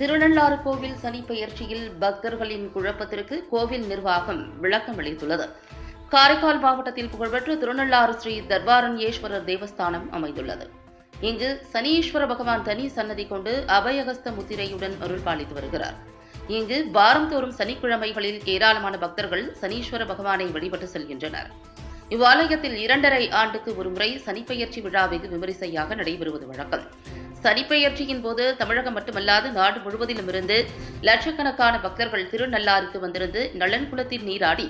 திருநள்ளாறு கோவில் சனிப்பெயர்ச்சியில் பக்தர்களின் குழப்பத்திற்கு கோவில் நிர்வாகம் விளக்கம் அளித்துள்ளது. காரைக்கால் மாவட்டத்தில் புகழ்பெற்ற திருநள்ளாறு ஸ்ரீ தர்பாரண்யேஸ்வரர் தேவஸ்தானம் அமைந்துள்ளது. இங்கு சனீஸ்வர பகவான் தனி சன்னதி கொண்டு அபயகஸ்த முத்திரையுடன் அருள் பாலித்து வருகிறார். இங்கு வாரந்தோறும் சனிக்கிழமைகளில் ஏராளமான பக்தர்கள் சனீஸ்வர பகவானை வழிபட்டு செல்கின்றனர். இவ்வாலயத்தில் இரண்டரை ஆண்டுக்கு ஒருமுறை சனிப்பெயர்ச்சி விழா வெகு விமரிசையாக நடைபெறுவது வழக்கம். சனிப்பெயர்ச்சியின் போது தமிழகம் மட்டுமல்லாது நாடு முழுவதிலும் இருந்து லட்சக்கணக்கான பக்தர்கள் திருநள்ளாருக்கு வந்திருந்து நலன்குளத்தில் நீராடி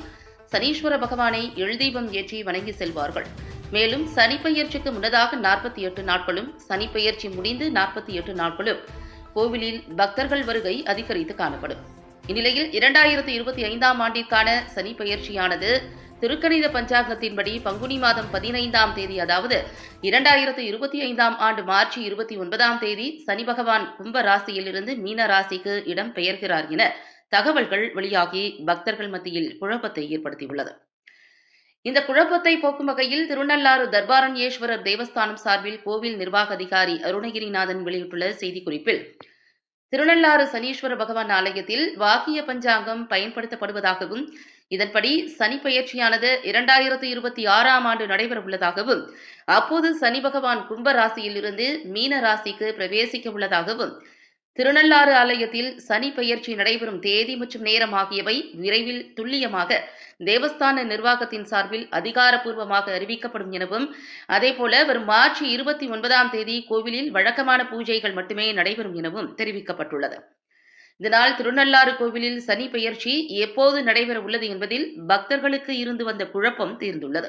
சனீஸ்வர பகவானை எழுதீபம் ஏற்றி வணங்கி செல்வார்கள். மேலும் சனிப்பெயர்ச்சிக்கு முன்னதாக நாற்பத்தி எட்டு நாட்களும் சனிப்பெயர்ச்சி முடிந்து நாற்பத்தி எட்டு நாட்களும் கோவிலில் பக்தர்கள் வருகை அதிகரித்து காணப்படும். இந்நிலையில் இரண்டாயிரத்தி இருபத்தி ஐந்தாம் ஆண்டிற்கான சனி பெயர்ச்சியானது திருக்கணித பஞ்சாங்கத்தின்படி பங்குனி மாதம் பதினைந்தாம் தேதி அதாவது இரண்டாயிரத்து இருபத்தி ஐந்தாம் ஆண்டு மார்ச் இருபத்தி ஒன்பதாம் தேதி சனி பகவான் கும்ப ராசியிலிருந்து மீன ராசிக்கு இடம் பெயர்கிறார் என தகவல்கள் வெளியாகி பக்தர்கள் மத்தியில் குழப்பத்தை ஏற்படுத்தியுள்ளது. இந்த குழப்பத்தை போக்கும் வகையில் திருநள்ளாறு தர்பாரண்யேஸ்வரர் தேவஸ்தானம் சார்பில் கோவில் நிர்வாக அதிகாரி அருணகிரிநாதன் வெளியிட்டுள்ள செய்திக்குறிப்பில் திருநள்ளாறு சனீஸ்வர பகவான் ஆலயத்தில் வாக்கிய பஞ்சாங்கம் பயன்படுத்தப்படுவதாகவும் இதன்படி சனி பயிற்சியானது இரண்டாயிரத்து இருபத்தி ஆறாம் ஆண்டு நடைபெற உள்ளதாகவும் அப்போது சனி பகவான் கும்ப ராசியிலிருந்து மீன ராசிக்கு பிரவேசிக்க உள்ளதாகவும் திருநள்ளாறு ஆலயத்தில் சனி பயிற்சி நடைபெறும் தேதி மற்றும் நேரம் ஆகியவை விரைவில் துல்லியமாக தேவஸ்தான நிர்வாகத்தின் சார்பில் அதிகாரப்பூர்வமாக அறிவிக்கப்படும் எனவும் அதேபோல வரும் மார்ச் இருபத்தி ஒன்பதாம் தேதி கோவிலில் வழக்கமான பூஜைகள் மட்டுமே நடைபெறும் எனவும் தெரிவிக்கப்பட்டுள்ளது. இதனால் திருநள்ளாறு கோவிலில் சனி பெயர்ச்சி எப்போது நடைபெற உள்ளது என்பதில் பக்தர்களுக்கு இருந்து வந்த குழப்பம் தீர்ந்துள்ளது.